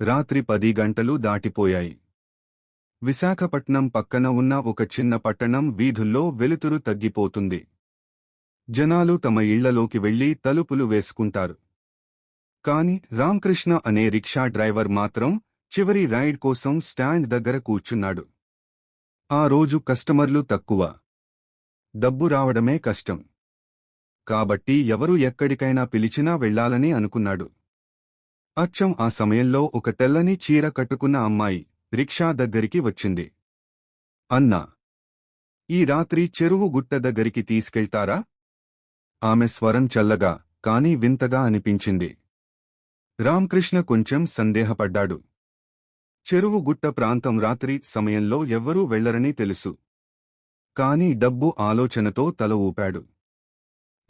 రాత్రి పది గంటలు దాటిపోయాయి. విశాఖపట్నం పక్కన ఉన్న ఒక చిన్న పట్టణం వీధుల్లో వెలుతురు తగ్గిపోతుంది. జనాలు తమ ఇళ్ళలోకి వెళ్ళి తలుపులు వేసుకుంటారు. కాని రామకృష్ణ అనే రిక్షా డ్రైవర్ మాత్రం చివరి రైడ్ కోసం స్టాండ్ దగ్గర కూర్చున్నాడు. ఆ రోజు కస్టమర్లు తక్కువ. డబ్బు రావడమే కష్టం. కాబట్టి ఎవరు ఎక్కడికైనా పిలిచినా వెళ్ళాలని అనుకున్నాడు. అచ్చం ఆ సమయంలో ఒక తెల్లని చీర కట్టుకున్న అమ్మాయి రిక్షా దగ్గరికి వచ్చింది. అన్నా ఈ రాత్రి చెరువు గుట్ట దగ్గరికి తీసుకెళ్తారా? ఆమె స్వరం చల్లగా కాని వింతగా అనిపించింది. రామకృష్ణ కొంచెం సందేహపడ్డాడు. చెరువు గుట్ట ప్రాంతం రాత్రి సమయంలో ఎవ్వరూ వెళ్ళరని తెలుసు. కాని డబ్బు ఆలోచనతో తల ఊపాడు.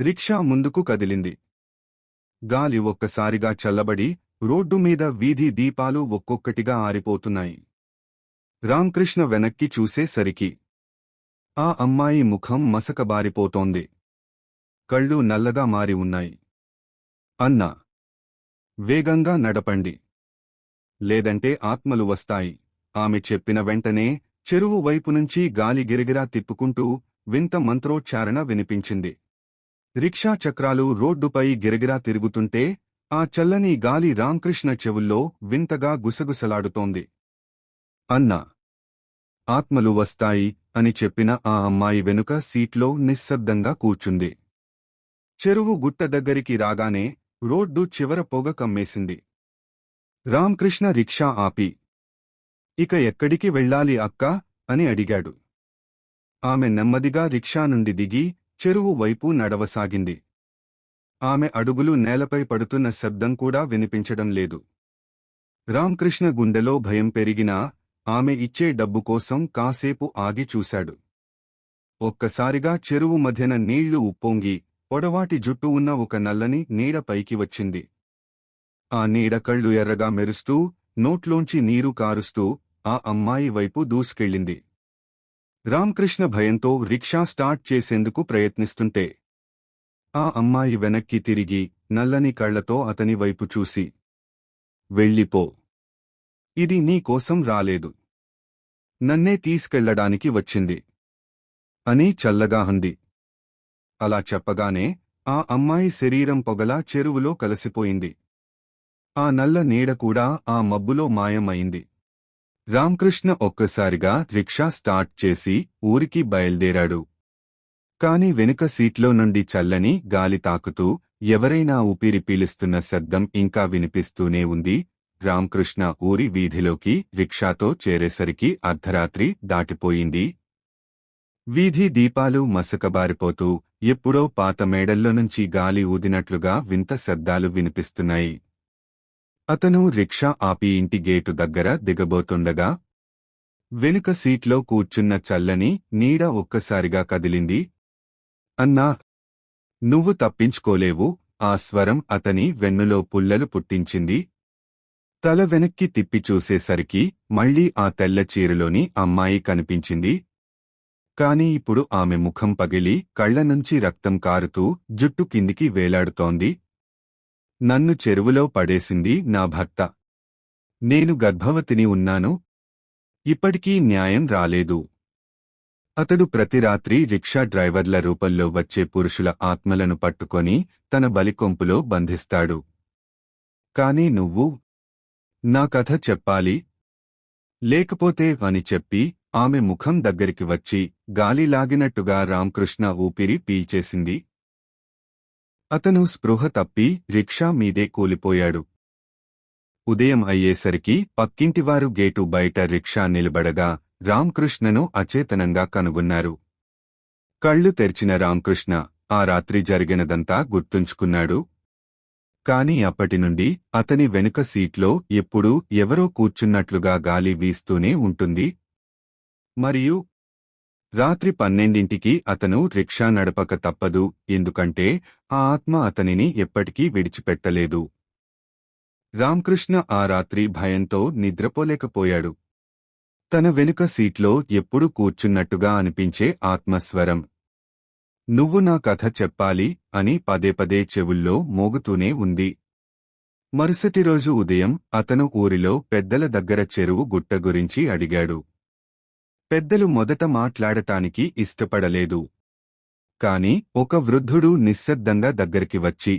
రిక్షా ముందుకు కదిలింది. గాలి ఒక్కసారిగా చల్లబడి రోడ్డు మీద వీధి దీపాలు ఒక్కొక్కటిగా ఆరిపోతున్నాయి. రామకృష్ణ వెనక్కి చూసేసరికి ఆ అమ్మాయి ముఖం మసకబారిపోతోంది. కళ్ళు నల్లగా మారి ఉన్నాయి. అన్నా వేగంగా నడపండి. లేదంటే ఆత్మలు వస్తాయి. ఆమె చెప్పిన వెంటనే చెరువు వైపు నుంచి గాలి గిరిగిరా తిప్పుకుంటూ వింత మంత్రోచ్చారణ వినిపించింది. రిక్షా చక్రాలు రోడ్డుపై గిరగిరా తిరుగుతుంటే ఆ చల్లని గాలి రామకృష్ణ చెవుల్లో వింతగా గుసగుసలాడుతోంది. అన్నా. ఆత్మలు వస్తాయి అని చెప్పిన ఆ అమ్మాయి వెనుక సీట్లో నిశ్శబ్దంగా కూర్చుంది. చెరువు గుట్ట దగ్గరికి రాగానే రోడ్డు చివర పొగ కమ్మేసింది. రామకృష్ణ రిక్షా ఆపి. ఇక ఎక్కడికి వెళ్ళాలి అక్కా? అని అడిగాడు. ఆమె నెమ్మదిగా రిక్షా నుండి దిగి చెరువు వైపు నడవసాగింది. ఆమె అడుగులు నేలపై పడుతున్న శబ్దం కూడా వినిపించడం లేదు. రామకృష్ణ గుండెలో భయం పెరిగినా ఆమె ఇచ్చే డబ్బు కోసం కాసేపు ఆగి చూశాడు. ఒక్కసారిగా చెరువు మధ్యన నీళ్ళు ఉప్పొంగి పొడవాటి జుట్టు ఉన్న ఒక నల్లని నీడ పైకి వచ్చింది. ఆ నీడ కళ్ళు ఎర్రగా మెరుస్తూ నోట్లోంచి నీరు కారుస్తూ ఆ అమ్మాయి వైపు దూసుకెళ్ళింది. రామకృష్ణ భయంతో రిక్షా స్టార్ట్ చేసేందుకు ప్రయత్నిస్తుంటే ఆ అమ్మాయి వెనక్కి తిరిగి నల్లని కళ్ళతో అతని వైపు చూసి. వెళ్ళిపో. ఇది నీ కోసం రాలేదు. నన్నే తీసుకెళ్ళడానికి వచ్చింది. అని చల్లగా అంది. అలా చెప్పగానే ఆ అమ్మాయి శరీరం పొగలా చెరువులో కలసిపోయింది. ఆ నల్ల నీడ కూడా ఆ మబ్బులో మాయమైంది. రామకృష్ణ ఒక్కసారిగా రిక్షా స్టార్ట్ చేసి ఊరికి బయల్దేరాడు. కాని వెనుక సీట్లో నుండి చల్లని గాలి తాకుతూ ఎవరైనా ఊపిరి పీలుస్తున్న శబ్దం ఇంకా వినిపిస్తూనే ఉంది. రామకృష్ణ ఊరి వీధిలోకి రిక్షాతో చేరేసరికి అర్ధరాత్రి దాటిపోయింది. వీధి దీపాలు మసకబారిపోతూ ఎప్పుడో పాత మేడల్లో నుంచి గాలి ఊదినట్లుగా వింత శబ్దాలు వినిపిస్తున్నాయి. అతను రిక్షా ఆపి ఇంటి గేటు దగ్గర దిగబోతుండగా వెనుక సీట్లో కూర్చున్న చల్లని నీడ ఒక్కసారిగా కదిలింది. అన్నా నువ్వు తప్పించుకోలేవు ఆ స్వరం అతని వెన్నులో పుల్లలు పుట్టించింది. తల వెనక్కి తిప్పి చూసేసరికి మళ్ళీ ఆ తెల్ల చీరలోని అమ్మాయి కనిపించింది. కాని ఇప్పుడు ఆమె ముఖం పగిలి కళ్ళ నుంచి రక్తం కారుతూ జుట్టు కిందికి వేలాడుతోంది. నన్ను చెరువులో పడేసింది నా భర్త. నేను గర్భవతిని ఉన్నాను. ఇప్పటికీ న్యాయం రాలేదు. అతడు ప్రతి రాత్రి రిక్షా డ్రైవర్ల రూపంలో వచ్చే పురుషుల ఆత్మలను పట్టుకొని తన బలికొంపులో బంధిస్తాడు. కాని నువ్వు నా కథ చెప్పాలి? లేకపోతే అని చెప్పి ఆమె ముఖం దగ్గరికి వచ్చి గాలి లాగినట్టుగా రామకృష్ణ ఊపిరి పీల్చేసింది. అతను స్పృహ తప్పి రిక్షా మీదే కూలిపోయాడు. ఉదయం అయ్యేసరికి పక్కింటివారు గేటు బయట రిక్షా నిలబడగా రామకృష్ణను అచేతనంగా కనుగొన్నారు. కళ్ళు తెరిచిన రామకృష్ణ ఆ రాత్రి జరిగినదంతా గుర్తుంచుకున్నాడు. కాని అప్పటినుండి అతని వెనుక సీట్లో ఎప్పుడూ ఎవరో కూర్చున్నట్లుగా గాలి వీస్తూనే ఉంటుంది. మరియు రాత్రి పన్నెండింటికి అతను రిక్షా నడపక తప్పదు ఎందుకంటే ఆ ఆత్మ అతనిని ఎప్పటికీ విడిచిపెట్టలేదు. రామకృష్ణ ఆ రాత్రి భయంతో నిద్రపోలేకపోయాడు. తన వెనుక సీట్లో ఎప్పుడు కూర్చున్నట్టుగా అనిపించే ఆత్మస్వరం. నువ్వు నా కథ చెప్పాలి అని పదే పదే చెవుల్లో మోగుతూనే ఉంది. మరుసటి రోజు ఉదయం అతను ఊరిలో పెద్దల దగ్గర చెరువు గుట్ట గురించి అడిగాడు. పెద్దలు మొదట మాట్లాడటానికి ఇష్టపడలేదు. కాని ఒక వృద్ధుడు నిశ్శబ్దంగా దగ్గరికి వచ్చి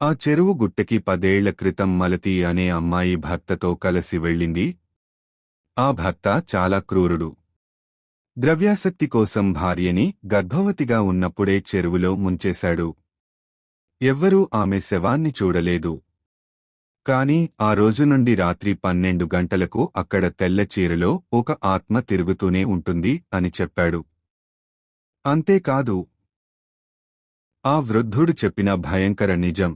ఆ చెరువు గుట్టకి పదేళ్ళ క్రితం మలతి అనే అమ్మాయి భర్తతో కలిసి వెళ్ళింది ఆ భర్త చాలా క్రూరుడు. ద్రవ్యాసక్తి కోసం భార్యని గర్భవతిగా ఉన్నప్పుడే చెరువులో ముంచేశాడు. ఎవ్వరూ ఆమె శవాన్ని చూడలేదు. కాని ఆ రోజు నుండి రాత్రి పన్నెండు గంటలకు అక్కడ తెల్ల చీరలో ఒక ఆత్మ తిరుగుతూనే ఉంటుంది అని చెప్పాడు. అంతేకాదు ఆ వృద్ధుడు చెప్పిన భయంకర నిజం.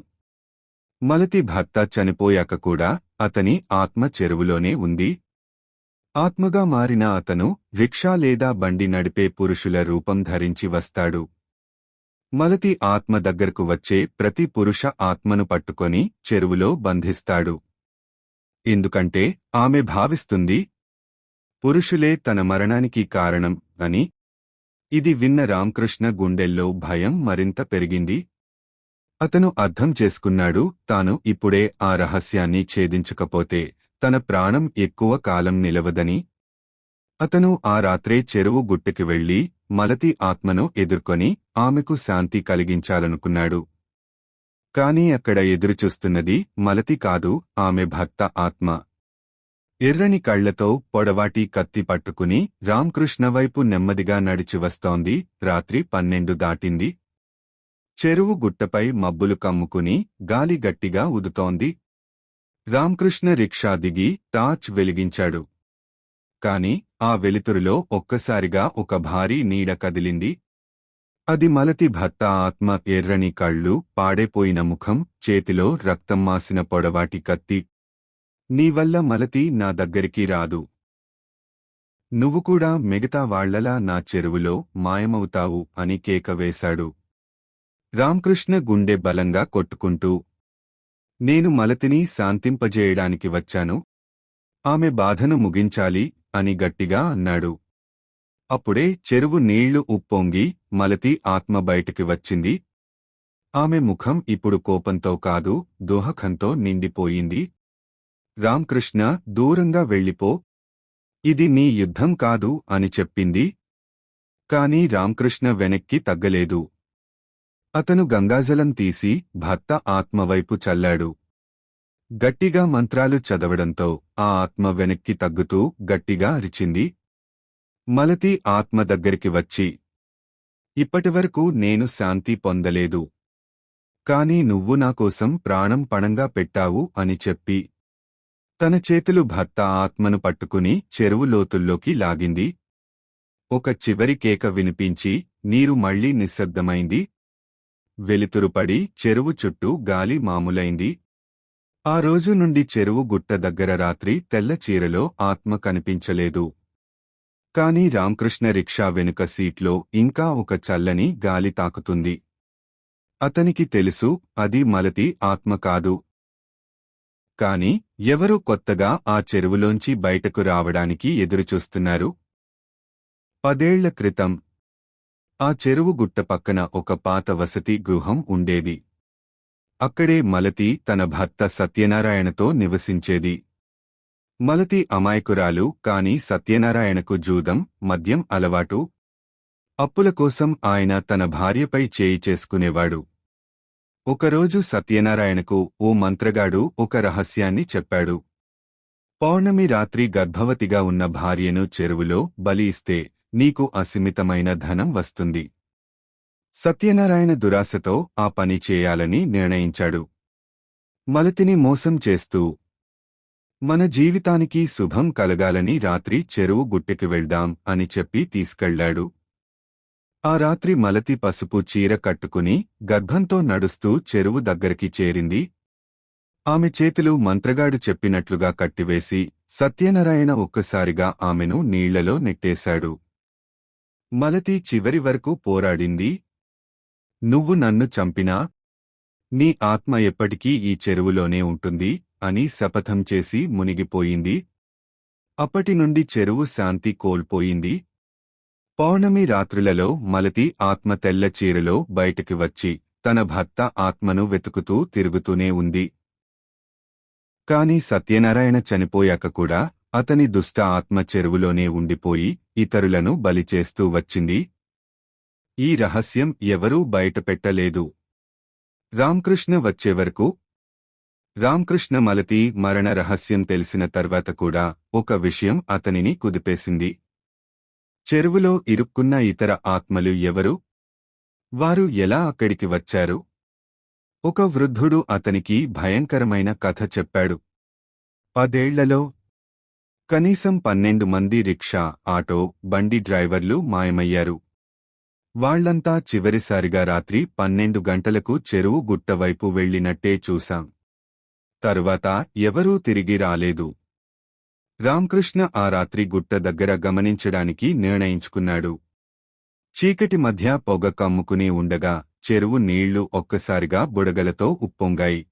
మలతి భర్త చనిపోయాక కూడా అతని ఆత్మ చెరువులోనే ఉంది ఆత్మగా మారిన అతను రిక్షా లేదా బండి నడిపే పురుషుల రూపం ధరించి వస్తాడు. మలతి ఆత్మ దగ్గరకు వచ్చే ప్రతి పురుష ఆత్మను పట్టుకొని చెరువులో బంధిస్తాడు. ఎందుకంటే ఆమె భావిస్తుంది పురుషులే తన మరణానికి కారణం అని. ఇది విన్న రామకృష్ణ గుండెల్లో భయం మరింత పెరిగింది. అతను అర్థం చేసుకున్నాడు తాను ఇప్పుడే ఆ రహస్యాన్ని ఛేదించకపోతే తన ప్రాణం ఎక్కువ కాలం నిలవదని? అతను ఆ రాత్రే చెరువు గుట్టకి వెళ్ళి మలతి ఆత్మను ఎదుర్కొని ఆమెకు శాంతి కలిగించాలనుకున్నాడు. కాని అక్కడ ఎదురుచూస్తున్నది మలతి కాదు ఆమె భక్త ఆత్మ. ఎర్రని కళ్ళతో పొడవాటి కత్తి పట్టుకుని రామకృష్ణ వైపు నెమ్మదిగా నడిచి వస్తోంది రాత్రి పన్నెండు దాటింది. చెరువు గుట్టపై మబ్బులు కమ్ముకుని గాలి గట్టిగా ఉదుతోంది. రామకృష్ణ రిక్షా దిగి టార్చ్ వెలిగించాడు. కాని ఆ వెలుతురులో ఒక్కసారిగా ఒక భారీ నీడ కదిలింది. అది మలతి భర్త ఆత్మ ఎర్రని కళ్ళు పాడైపోయిన ముఖం చేతిలో రక్తం మాసిన పొడవాటి కత్తి. నీవల్ల మలతి నా దగ్గరికి రాదు. నువ్వు కూడా మిగతా వాళ్ళలా నా చెరువులో మాయమవుతావు అని కేక వేశాడు. రామకృష్ణ గుండె బలంగా కొట్టుకుంటూ నేను మలతిని శాంతింపజేయడానికి వచ్చాను. ఆమె బాధను ముగించాలి అని గట్టిగా అన్నాడు. అప్పుడే చెరువు నీళ్ళు ఉప్పొంగి మలతి ఆత్మ బయటికి వచ్చింది. ఆమె ముఖం ఇప్పుడు కోపంతో కాదు దోహకంతో నిండిపోయింది. రామకృష్ణ దూరంగా వెళ్ళిపో. ఇది నీ యుద్ధం కాదు అని చెప్పింది. కాని రామకృష్ణ వెనక్కి తగ్గలేదు. అతను గంగాజలం తీసి భర్త ఆత్మవైపు చల్లాడు. గట్టిగా మంత్రాలు చదవడంతో ఆ ఆత్మ వెనక్కి తగ్గుతూ గట్టిగా అరిచింది. మలతి ఆత్మ దగ్గరికి వచ్చి ఇప్పటివరకు నేను శాంతి పొందలేదు. కాని నువ్వు నాకోసం ప్రాణం పణంగా పెట్టావు అని చెప్పి తన చేతులు భర్త ఆత్మను పట్టుకుని చెరువు లోతుల్లోకి లాగింది. ఒక చివరి కేక వినిపించి నీరు మళ్ళీ నిశ్శబ్దమైంది. వెలుతురుపడి చెరువు చుట్టూ గాలి మామూలైంది. ఆ రోజు నుండి చెరువు గుట్ట దగ్గర రాత్రి తెల్ల చీరలో ఆత్మ కనిపించలేదు. కాని రామకృష్ణ రిక్షా వెనుక సీట్లో ఇంకా ఒక చల్లని గాలి తాకుతుంది. అతనికి తెలుసు అది మలతి ఆత్మ కాదు. కాని ఎవరూ కొత్తగా ఆ చెరువులోంచి బయటకు రావడానికి ఎదురుచూస్తున్నారు. పదేళ్ళ క్రితం ఆ చెరువు గుట్ట పక్కన ఒక పాత వసతి గృహం ఉండేది. అక్కడే మలతి తన భర్త సత్యనారాయణతో నివసించేది. మలతి అమాయకురాలు కాని సత్యనారాయణకు జూదం మద్యం అలవాటు అప్పుల కోసం ఆయన తన భార్యపై చేయి చేసుకునేవాడు. ఒకరోజు సత్యనారాయణకు ఓ మంత్రగాడు ఒక రహస్యాన్ని చెప్పాడు. పౌర్ణమి రాత్రి గర్భవతిగా ఉన్న భార్యను చెరువులో బలి ఇస్తే నీకు అసీమితమైన ధనం వస్తుంది. సత్యనారాయణ దురాశతో ఆ పని చేయాలని నిర్ణయించాడు. మలతిని మోసం చేస్తూ మన జీవితానికి శుభం కలగాలని రాత్రి చెరువు గుట్టెకి వెళ్దాం అని చెప్పి తీసుకెళ్ళాడు. ఆ రాత్రి మలతి పసుపు చీర కట్టుకుని గర్భంతో నడుస్తూ చెరువు దగ్గరికి చేరింది. ఆమె చేతులు మంత్రగాడు చెప్పినట్లుగా కట్టివేసి సత్యనారాయణ ఒక్కసారిగా ఆమెను నీళ్ళలో నెట్టేశాడు. మలతి చివరి వరకు పోరాడింది. నువ్వు నన్ను చంపినా? నీ ఆత్మ ఎప్పటికీ ఈ చెరువులోనే ఉంటుంది అని శపథం చేసి మునిగిపోయింది. అప్పటినుండి చెరువు శాంతి కోల్పోయింది. పౌర్ణమి రాత్రులలో మలతి ఆత్మ తెల్ల చీరలో బయటికి వచ్చి తన భర్త ఆత్మను వెతుకుతూ తిరుగుతూనే ఉంది. కాని సత్యనారాయణ చనిపోయాక కూడా అతని దుష్ట ఆత్మ చెరువులోనే ఉండిపోయి ఇతరులను బలిచేస్తూ వచ్చింది. ఈ రహస్యం ఎవరూ బయటపెట్టలేదు రామకృష్ణ వచ్చేవరకు రామకృష్ణ మలతి మరణ రహస్యం తెలిసిన తర్వాత కూడా ఒక విషయం అతనిని కుదిపేసింది. చెరువులో ఇరుక్కున్న ఇతర ఆత్మలు ఎవరు? వారు ఎలా అక్కడికి వచ్చారు? ఒక వృద్ధుడు అతనికి భయంకరమైన కథ చెప్పాడు. పదేళ్ళలో కనీసం పన్నెండు మంది రిక్షా ఆటో బండి డ్రైవర్లు మాయమయ్యారు. వాళ్ళంతా చివరిసారిగా రాత్రి పన్నెండు గంటలకు చెరువు గుట్టవైపు వెళ్ళినట్టే చూశాం. తరువాత ఎవరూ తిరిగి రాలేదు. రామకృష్ణ ఆ రాత్రి గుట్ట దగ్గర గమనించడానికి నిర్ణయించుకున్నాడు. చీకటి మధ్య పొగ కమ్ముకుని ఉండగా చెరువు నీళ్ళు ఒక్కసారిగా బుడగలతో ఉప్పొంగాయి.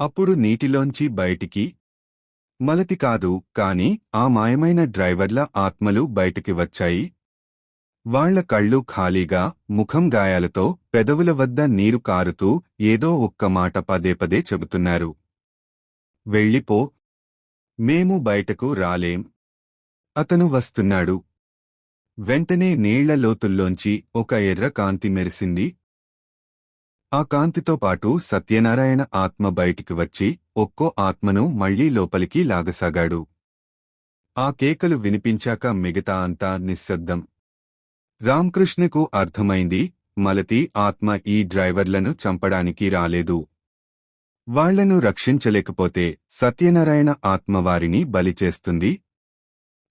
అప్పుడు నీటిలోంచి బయటికి మలతి కాదు కాని ఆ మాయమైన డ్రైవర్ల ఆత్మలు బయటికి వచ్చాయి. వాళ్ళ కళ్ళు ఖాళీగా ముఖం గాయాలతో పెదవుల వద్ద నీరు కారుతూ ఏదో ఒక్క మాట పదే పదే చెబుతున్నారు. వెళ్ళిపో. మేము బయటకు రాలేం. అతను వస్తున్నాడు. వెంటనే నీళ్ళ లోతుల్లోంచి ఒక ఎర్ర కాంతి మెరిసింది. ఆ కాంతితో పాటు సత్యనారాయణ ఆత్మ బయటికి వచ్చి ఒక్కో ఆత్మను మళ్ళీ లోపలికి లాగసాగాడు. ఆ కేకలు వినిపించాక మిగతా అంతా నిశ్శబ్దం. రామకృష్ణకు అర్థమైంది మలతి ఆత్మ ఈ డ్రైవర్లను చంపడానికి రాలేదు. వాళ్ళను రక్షించలేకపోతే సత్యనారాయణ ఆత్మ వారిని బలిచేస్తుంది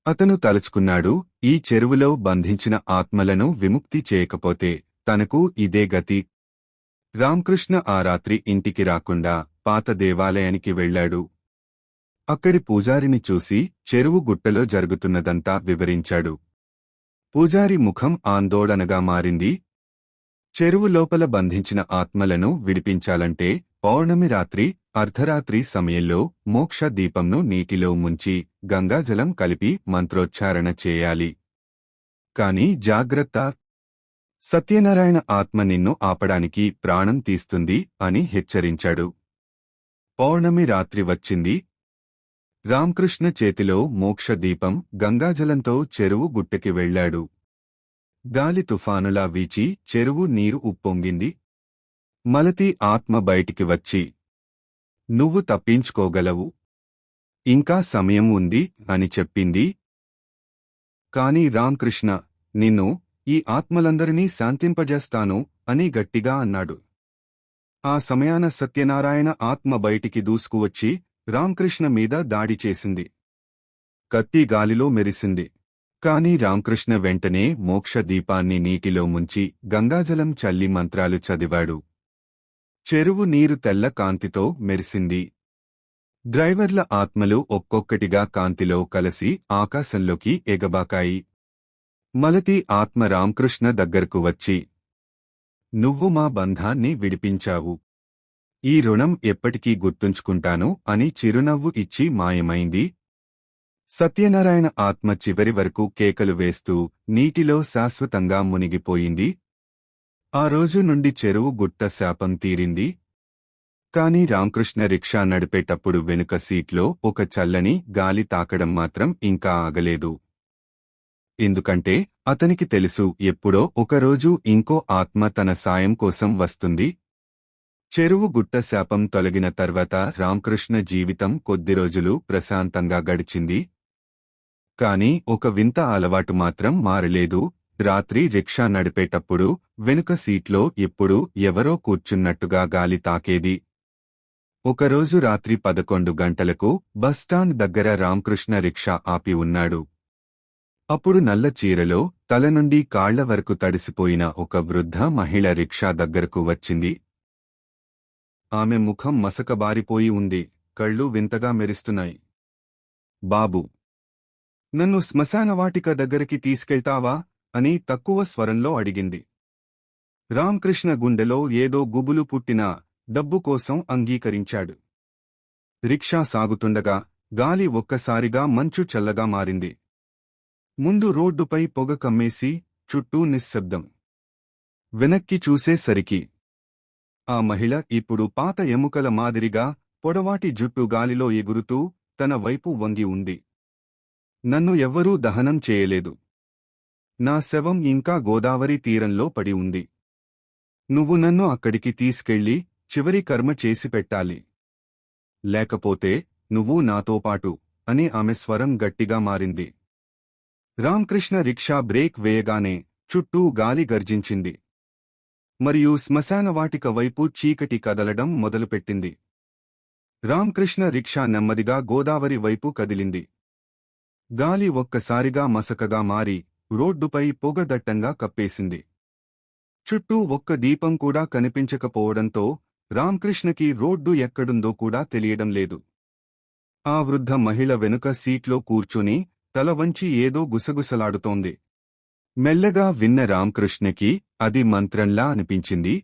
అతను తలుచుకున్నాడు ఈ చెరువులో బంధించిన ఆత్మలను విముక్తి చేయకపోతే తనకు ఇదే గతి. రామకృష్ణ ఆ రాత్రి ఇంటికి రాకుండా పాత దేవాలయానికి వెళ్ళాడు అక్కడి పూజారిని చూసి చెరువు గుట్టలో జరుగుతున్నదంతా వివరించాడు. పూజారి ముఖం ఆందోళనగా మారింది. చెరువు లోపల బంధించిన ఆత్మలను విడిపించాలంటే పౌర్ణమి రాత్రి అర్ధరాత్రి సమయంలో మోక్ష దీపంను నీటిలో ముంచి గంగాజలం కలిపి మంత్రోచ్చారణ చేయాలి. కాని జాగ్రత్త! సత్యనారాయణ ఆత్మ నిన్ను ఆపడానికి ప్రాణం తీస్తుంది అని హెచ్చరించాడు. పౌర్ణమి రాత్రి వచ్చింది. రామకృష్ణ చేతిలో మోక్షదీపం గంగాజలంతో చెరువు గుట్టకి వెళ్ళాడు గాలి తుఫానులా వీచి చెరువు నీరు ఉప్పొంగింది. మలతి ఆత్మ బయటికి వచ్చి నువ్వు తప్పించుకోగలవు. ఇంకా సమయం ఉంది అని చెప్పింది. కాని రామకృష్ణ నిన్ను ఈ ఆత్మలందరినీ శాంతింపజేస్తాను అని గట్టిగా అన్నాడు. ఆ సమయాన సత్యనారాయణ ఆత్మ బయటికి దూసుకువచ్చి రామకృష్ణ మీద దాడి చేసింది. కత్తి గాలిలో మెరిసింది. కాని రామకృష్ణ వెంటనే మోక్ష దీపాన్ని నీటిలో ముంచి గంగాజలం చల్లి మంత్రాలు చదివాడు. చెరువు నీరు తెల్ల కాంతితో మెరిసింది. డ్రైవర్ల ఆత్మలు ఒక్కొక్కటిగా కాంతిలో కలసి ఆకాశంలోకి ఎగబాకాయి. మలతి ఆత్మ రామకృష్ణ దగ్గరకు వచ్చి నువ్వు మా బంధాన్ని విడిపించావు. ఈ రుణం ఎప్పటికీ గుర్తుంచుకుంటాను అని చిరునవ్వు ఇచ్చి మాయమైంది. సత్యనారాయణ ఆత్మ చివరి వరకు కేకలు వేస్తూ నీటిలో శాశ్వతంగా మునిగిపోయింది. ఆ రోజు నుండి చెరువు గుట్ట శాపం తీరింది. కాని రామకృష్ణ రిక్షా నడిపేటప్పుడు వెనుక సీట్లో ఒక చల్లని గాలి తాకడం మాత్రం ఇంకా ఆగలేదు. ఎందుకంటే అతనికి తెలుసు ఎప్పుడో ఒకరోజు ఇంకో ఆత్మ తన సాయం కోసం వస్తుంది. చెరువు గుట్ట శాపం తొలగిన తర్వాత రామకృష్ణ జీవితం కొద్ది రోజులు ప్రశాంతంగా గడిచింది. కాని ఒక వింత అలవాటు మాత్రం మారలేదు. రాత్రి రిక్షా నడిపేటప్పుడు వెనుక సీట్లో ఎప్పుడూ ఎవరో కూర్చున్నట్టుగా గాలి తాకేది. ఒకరోజు రాత్రి పదకొండు గంటలకు బస్టాండ్ దగ్గర రామకృష్ణ రిక్షా ఆపి ఉన్నాడు. అప్పుడు నల్ల చీరలో తల నుండి కాళ్ళ వరకు తడిసిపోయిన ఒక వృద్ధ మహిళ రిక్షా దగ్గరకు వచ్చింది. ఆమె ముఖం మసకబారిపోయి ఉంది. కళ్ళు వింతగా మెరుస్తున్నాయి. బాబు! నన్ను శ్మశానవాటిక దగ్గరికి తీసుకెళ్తావా? అని తక్కువ స్వరంలో అడిగింది. రామకృష్ణ గుండెలో ఏదో గుబులు పుట్టినా డబ్బు కోసం అంగీకరించాడు. రిక్షా సాగుతుండగా గాలి ఒక్కసారిగా మంచు చల్లగా మారింది. ముందు రోడ్డుపై పొగ కమ్మేసి చుట్టూ నిశ్శబ్దం. వెనక్కి చూసేసరికి ఆ మహిళ ఇప్పుడు పాత ఎముకల మాదిరిగా పొడవాటి జుట్టు గాలిలో ఎగురుతూ తన వైపు వంగి ఉంది. నన్ను ఎవ్వరూ దహనం చేయలేదు. నా శవం ఇంకా గోదావరి తీరంలో పడి ఉంది. నువ్వు నన్ను అక్కడికి తీసుకెళ్ళి చివరి కర్మ చేసి పెట్టాలి. లేకపోతే నువ్వు నాతో పాటు అని ఆమె స్వరం గట్టిగా మారింది. రామకృష్ణ రిక్షా బ్రేక్ వేయగానే చుట్టూ గాలి గర్జించింది. మరియు శ్మశానవాటిక వైపు చీకటి కదలడం మొదలుపెట్టింది. రామకృష్ణ రిక్షా నెమ్మదిగా గోదావరి వైపు కదిలింది. గాలి ఒక్కసారిగా మసకగా మారి రోడ్డుపై పొగదట్టంగా కప్పేసింది. చుట్టూ ఒక్క దీపం కూడా కనిపించకపోవడంతో రామకృష్ణకి రోడ్డు ఎక్కడుందో కూడా తెలియడం లేదు. ఆ వృద్ధ మహిళ వెనుక సీట్లో కూర్చుని తల వంచి ఏదో గుసగుసలాడుతోంది. మెల్లగా విన్న రామకృష్ణకి అది మంత్రంలా అనిపించింది.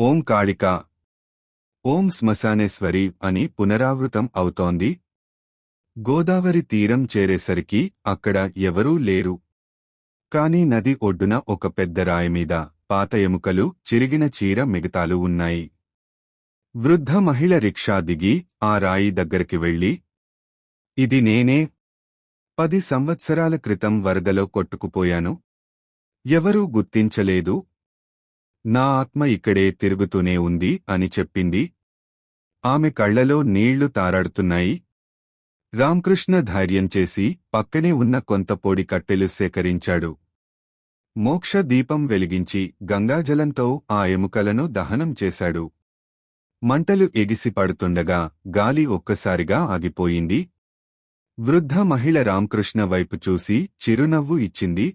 ఓం కాళిక. ఓం శ్మశానేశ్వరి అని పునరావృతం అవుతోంది. గోదావరి తీరం చేరేసరికి అక్కడ ఎవరూ లేరు. కాని నది ఒడ్డున ఒక పెద్ద రాయిమీద పాత ఎముకలు చిరిగిన చీర మిగతాలు ఉన్నాయి. వృద్ధ మహిళ రిక్షా దిగి ఆ రాయి దగ్గరికి వెళ్ళి ఇది నేనే పది సంవత్సరాల క్రితం వరదలో కొట్టుకుపోయాను. ఎవరూ గుర్తించలేదు. నా ఆత్మ ఇక్కడే తిరుగుతూనే ఉంది అని చెప్పింది. ఆమె కళ్ళలో నీళ్ళు తారాడుతున్నాయి. రామకృష్ణ ధైర్యం చేసి పక్కనే ఉన్న కొంత పొడి కట్టెలు సేకరించాడు. మోక్ష దీపం వెలిగించి గంగాజలంతో ఆ ఎముకలను దహనం చేశాడు. మంటలు ఎగిసి పడుతుండగా గాలి ఒక్కసారిగా ఆగిపోయింది. వృద్ధ మహిళ రామకృష్ణ వైపు చూసి చిరునవ్వు ఇచ్చింది.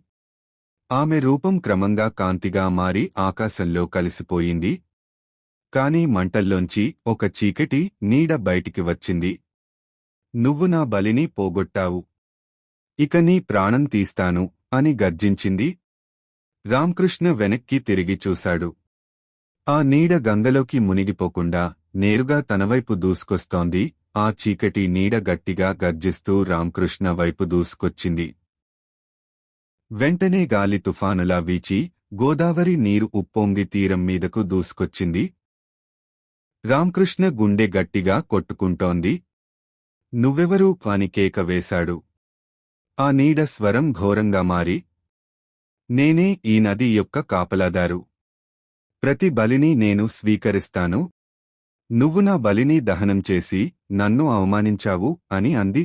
ఆమె రూపం క్రమంగా కాంతిగా మారి ఆకాశంలో కలిసిపోయింది. కాని మంటల్లోంచి ఒక చీకటి నీడ బయటికి వచ్చింది. నువ్వు నా బలిని పోగొట్టావు. ఇక నీ ప్రాణం తీస్తాను అని గర్జించింది. రామకృష్ణ వెనక్కి తిరిగి చూశాడు. ఆ నీడ గంగలోకి మునిగిపోకుండా నేరుగా తనవైపు దూసుకొస్తోంది. ఆ చీకటి నీడ గట్టిగా గర్జిస్తూ రామకృష్ణ వైపు దూసుకొచ్చింది. వెంటనే గాలి తుఫానులా వీచి గోదావరి నీరు ఉప్పొంగి తీరం మీదకు దూసుకొచ్చింది. రామకృష్ణ గుండె గట్టిగా కొట్టుకుంటోంది. నువ్వెవరూ అని కేక వేశాడు. ఆ నీడ స్వరం ఘోరంగా మారి నేనే ఈ నది యొక్క కాపలాదారు. ప్రతి బలిని నేను స్వీకరిస్తాను నువ్వు నా బలిని దహనం చేసి నన్ను అవమానించావు అని అంది.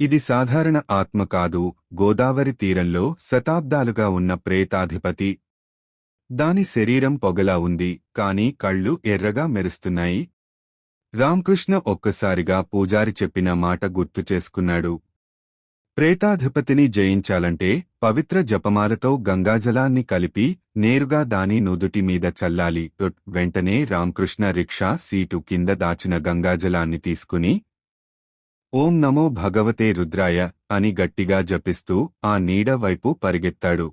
ఇది సాధారణ ఆత్మ కాదు గోదావరి తీరంలో శతాబ్దాలుగా ఉన్న ప్రేతాధిపతి. దాని శరీరం పొగలా ఉంది కాని కళ్ళు ఎర్రగా మెరుస్తున్నాయి. రామకృష్ణ ఒక్కసారిగా పూజారి చెప్పిన మాట గుర్తు చేసుకున్నాడు. ప్రేతాధిపతిని జయించాలంటే పవిత్ర జపమాలతో గంగాజలాన్ని కలిపి నేరుగా దాని నుదుటి మీద చల్లాలి. వెంటనే రామకృష్ణ రిక్షా సీటు కింద దాచిన గంగాజలాన్ని తీసుకుని ఓం నమో భగవతే రుద్రాయ అని గట్టిగా జపిస్తూ ఆ నీడ వైపు పరిగెత్తాడు.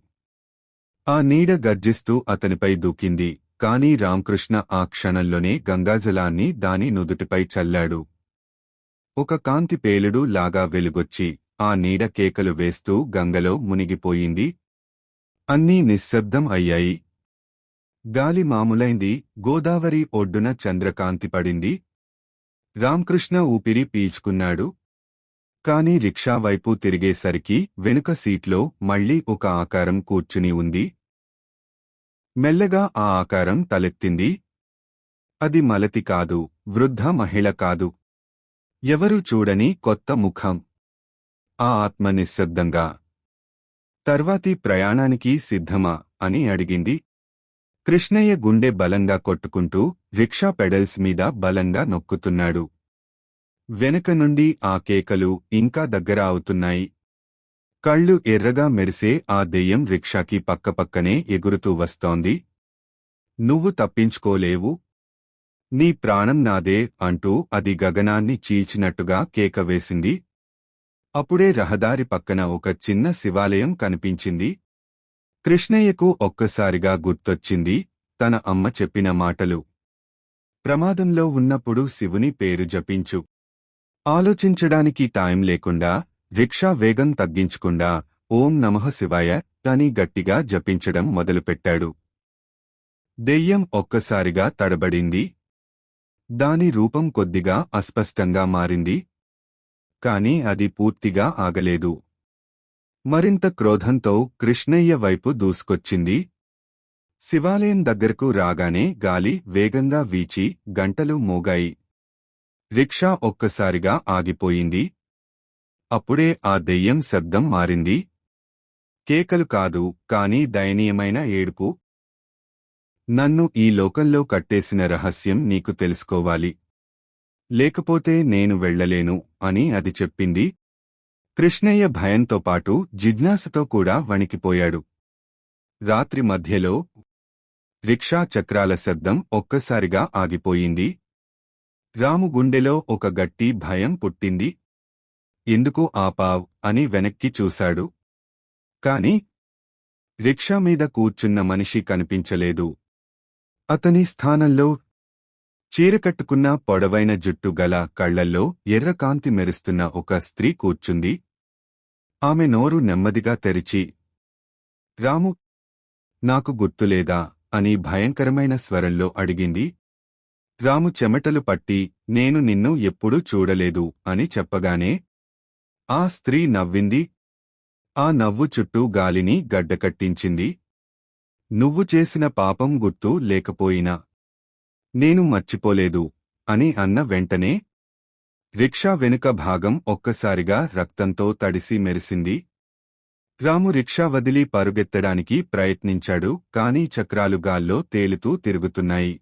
ఆ నీడ గర్జిస్తూ అతనిపై దూకింది. కాని రామకృష్ణ ఆ క్షణంలోనే గంగాజలాన్ని దాని నుదుటిపై చల్లాడు. ఒక కాంతి పేలుడు లాగా వెలుగొచ్చి ఆ నీడ కేకలు వేస్తూ గంగలో మునిగిపోయింది. అన్నీ నిశ్శబ్దం అయ్యాయి. గాలి మామూలైంది. గోదావరి ఒడ్డున చంద్రకాంతి పడింది. రామకృష్ణ ఊపిరి పీల్చుకున్నాడు. కాని రిక్షా వైపు తిరిగేసరికి వెనుక సీట్లో మళ్ళీ ఒక ఆకారం కూర్చుని ఉంది. మెల్లగా ఆ ఆకారం తలెత్తింది. అది మలతి కాదు. వృద్ధ మహిళ కాదు. ఎవరూ చూడని కొత్త ముఖం. ఆ ఆత్మ నిశ్శబ్దంగా. తర్వాతి ప్రయాణానికి సిద్ధమా అని అడిగింది. కృష్ణయ్య గుండె బలంగా కొట్టుకుంటూ రిక్షా పెడల్స్ మీద బలంగా నొక్కుతున్నాడు. వెనక నుండి ఆ కేకలు ఇంకా దగ్గర అవుతున్నాయి. కళ్ళు ఎర్రగా మెరిసే ఆ దెయ్యం రిక్షాకి పక్కపక్కనే ఎగురుతూ వస్తోంది. నువ్వు తప్పించుకోలేవు. నీ ప్రాణం నాదే అంటూ అది గగనాన్ని చీల్చినట్టుగా కేక వేసింది. అప్పుడే రహదారి పక్కన ఒక చిన్న శివాలయం కనిపించింది. కృష్ణయ్యకు ఒక్కసారిగా గుర్తొచ్చింది తన అమ్మ చెప్పిన మాటలు. ప్రమాదంలో ఉన్నప్పుడు శివుని పేరు జపించు. ఆలోచించడానికి టైం లేకుండా రిక్షా వేగం తగ్గించకుండా ఓం నమః శివాయ అని గట్టిగా జపించడం మొదలుపెట్టాడు. దెయ్యం ఒక్కసారిగా తడబడింది. దాని రూపం కొద్దిగా అస్పష్టంగా మారింది. కాని అది పూర్తిగా ఆగలేదు. మరింత క్రోధంతో కృష్ణయ్య వైపు దూసుకొచ్చింది. శివాలయం దగ్గరకు రాగానే గాలి వేగంగా వీచి గంటలు మోగాయి. రిక్షా ఒక్కసారిగా ఆగిపోయింది. అప్పుడే ఆ దెయ్యం శబ్దం మారింది. కేకలు కాదు కాని దయనీయమైన ఏడుపు. నన్ను ఈ లోకంలో కట్టేసిన రహస్యం నీకు తెలుసుకోవాలి. లేకపోతే నేను వెళ్ళలేను అని అది చెప్పింది. కృష్ణయ్య భయంతో పాటు జిజ్ఞాసతో కూడా వణికిపోయాడు. రాత్రి మధ్యలో రిక్షా చక్రాల శబ్దం ఒక్కసారిగా ఆగిపోయింది. రాము గుండెలో ఒక గట్టి భయం పుట్టింది. ఎందుకు ఆపావ్ అని వెనక్కి చూశాడు. కాని రిక్షా మీద కూర్చున్న మనిషి కనిపించలేదు. అతని స్థానంలో చీరకట్టుకున్న పొడవైన జుట్టు గల కళ్ళల్లో ఎర్రకాంతి మెరుస్తున్న ఒక స్త్రీ కూర్చుంది. ఆమె నోరు నెమ్మదిగా తెరిచి రాము నాకు గుర్తులేదా? అని భయంకరమైన స్వరంలో అడిగింది. రాము చెమటలు పట్టి నేను నిన్ను ఎప్పుడూ చూడలేదు అని చెప్పగానే ఆ స్త్రీ నవ్వింది. ఆ నవ్వు చుట్టూ గాలిని గడ్డకట్టించింది. నువ్వు చేసిన పాపం గుర్తు లేకపోయినా నేను మర్చిపోలేదు అని అన్న వెంటనే రిక్షా వెనుక భాగం ఒక్కసారిగా రక్తంతో తడిసి మెరిసింది. రాము రిక్షా వదిలి పరుగెత్తడానికి ప్రయత్నించాడు కానీ చక్రాలు గాల్లో తేలుతూ తిరుగుతున్నాయి.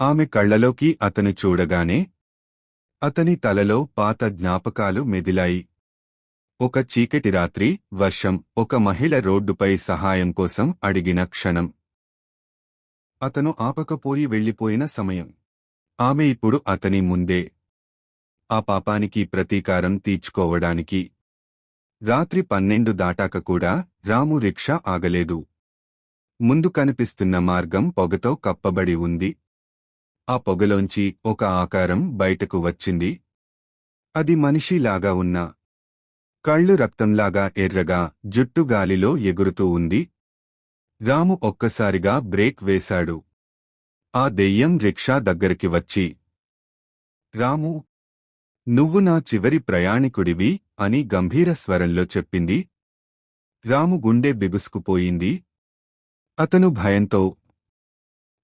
ఆమె కళ్ళలోకి అతను చూడగానే అతని తలలో పాత జ్ఞాపకాలు మెదిలాయి. ఒక చీకటి రాత్రి వర్షం ఒక మహిళ రోడ్డుపై సహాయం కోసం అడిగిన క్షణం. అతను ఆపకపోయి వెళ్ళిపోయిన సమయం. ఆమె ఇప్పుడు అతని ముందే. ఆ పాపానికి ప్రతీకారం తీర్చుకోవడానికి. రాత్రి పన్నెండు దాటాక కూడా రాము రిక్షా ఆగలేదు. ముందు కనిపిస్తున్న మార్గం పొగతో కప్పబడి ఉంది. ఆ పొగలోంచి ఒక ఆకారం బయటకు వచ్చింది. అది మనిషిలాగా ఉన్న. కళ్ళు రక్తంలాగా ఎర్రగా జుట్టు గాలిలో ఎగురుతూ ఉంది. రాము ఒక్కసారిగా బ్రేక్ వేశాడు. ఆ దెయ్యం రిక్షా దగ్గరికి వచ్చి రాము నువ్వు నా చివరి ప్రయాణికుడివి అని గంభీర స్వరంలో చెప్పింది. రాము గుండె బిగుసుకుపోయింది. అతను భయంతో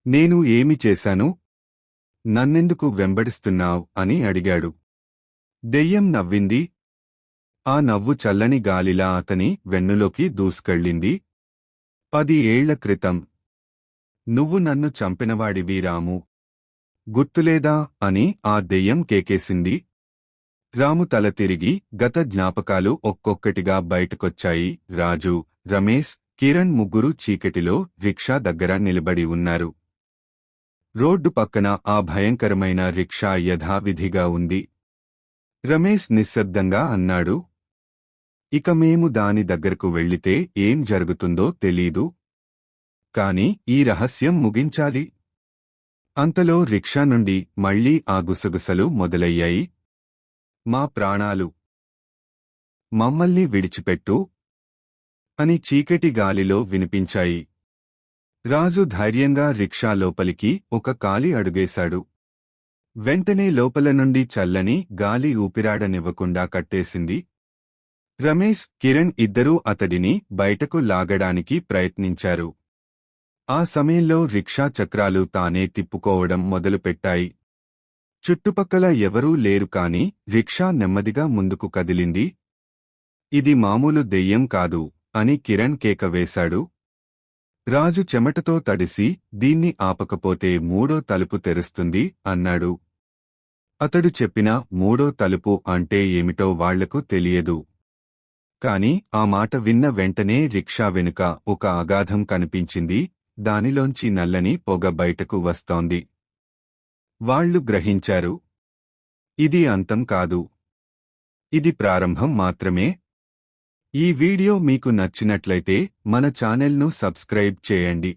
నేను ఏమి చేశాను? నన్నెందుకు వెంబడిస్తున్నావ్? అని అడిగాడు. దెయ్యం నవ్వింది. ఆ నవ్వు చల్లని గాలిలా అతని వెన్నులోకి దూసుకెళ్ళింది. పది ఏళ్ళ క్రితం. నువ్వు నన్ను చంపినవాడివి రాము గుర్తులేదా అని ఆ దెయ్యం కేకేసింది. రాము తల తిరిగి గత జ్ఞాపకాలు ఒక్కొక్కటిగా బయటకొచ్చాయి. రాజు రమేష్ కిరణ్ ముగ్గురు చీకటిలో రిక్షా దగ్గర నిలబడి ఉన్నారు. రోడ్డు పక్కన ఆ భయంకరమైన రిక్షా యథావిధిగా ఉంది. రమేష్ నిశ్శబ్దంగా అన్నాడు ఇక మేము దాని దగ్గరకు వెళ్ళితే ఏం జరుగుతుందో తెలీదు. కాని ఈ రహస్యం ముగించాలి. అంతలో రిక్షా నుండి మళ్ళీ ఆ గుసగుసలు మొదలయ్యాయి. మా ప్రాణాలు. మమ్మల్ని విడిచిపెట్టు అని చీకటి గాలిలో వినిపించాయి. రాజు ధైర్యంగా రిక్షా లోపలికి ఒక కాలి అడుగేశాడు. వెంటనే లోపల నుండి చల్లని గాలి ఊపిరాడనివ్వకుండా కట్టేసింది. రమేష్ కిరణ్ ఇద్దరూ అతడిని బయటకు లాగడానికి ప్రయత్నించారు. ఆ సమయంలో రిక్షా చక్రాలు తానే తిప్పుకోవడం మొదలుపెట్టాయి. చుట్టుపక్కల ఎవరూ లేరు కాని రిక్షా నెమ్మదిగా ముందుకు కదిలింది. ఇది మామూలు దెయ్యం కాదు అని కిరణ్ కేక వేశాడు. రాజు చెమటతో తడిసి దీన్ని ఆపకపోతే మూడో తలుపు తెరుస్తుంది అన్నాడు. అతడు చెప్పిన మూడో తలుపు అంటే ఏమిటో వాళ్ళకు తెలియదు. కాని ఆ మాట విన్న వెంటనే రిక్షా వెనుక ఒక అగాధం కనిపించింది. దానిలోంచి నల్లని పొగ బయటకు వస్తోంది. వాళ్ళు గ్రహించారు. ఇది అంతం కాదు. ఇది ప్రారంభం మాత్రమే. ఈ వీడియో మీకు నచ్చినట్లయితే మన ఛానెల్ను సబ్స్క్రైబ్ చేయండి.